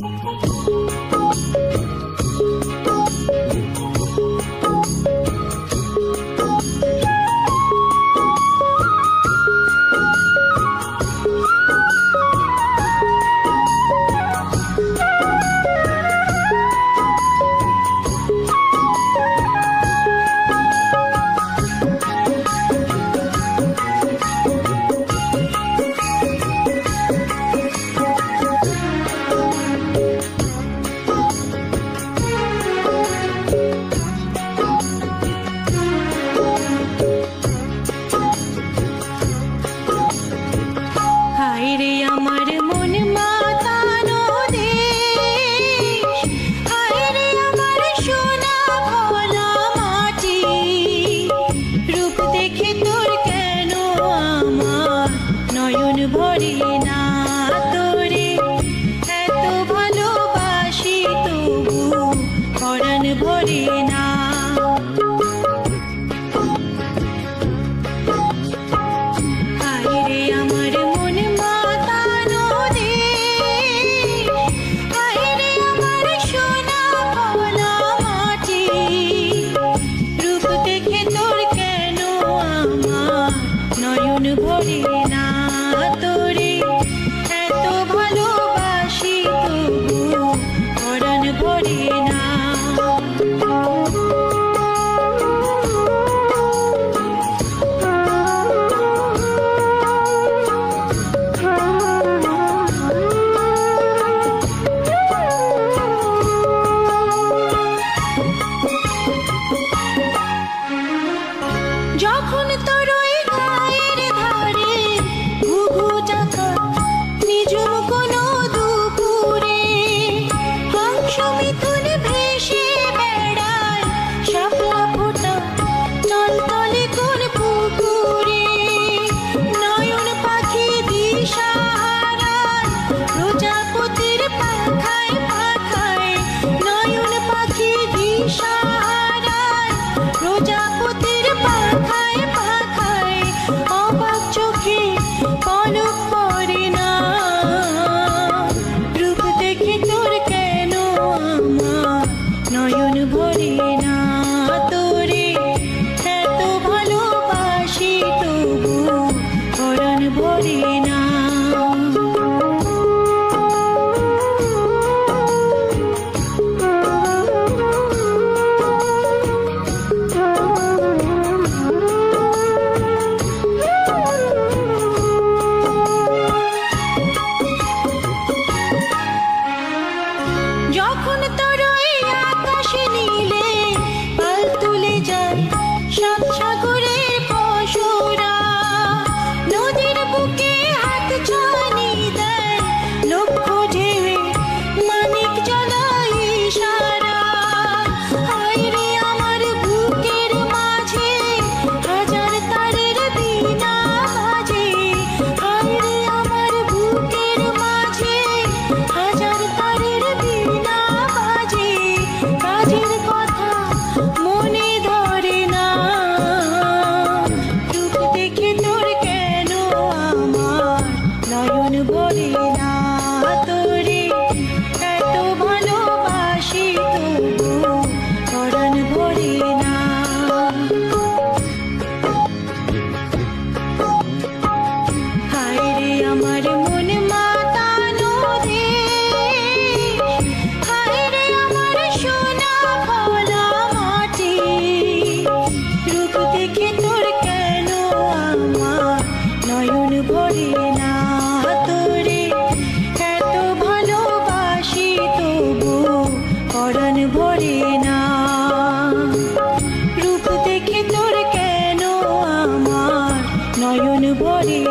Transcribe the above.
Música যখন তোর তখন তোর আকাশে নিয়ে করে রূপ দেখে তোর কেন আমার নয়ন বলি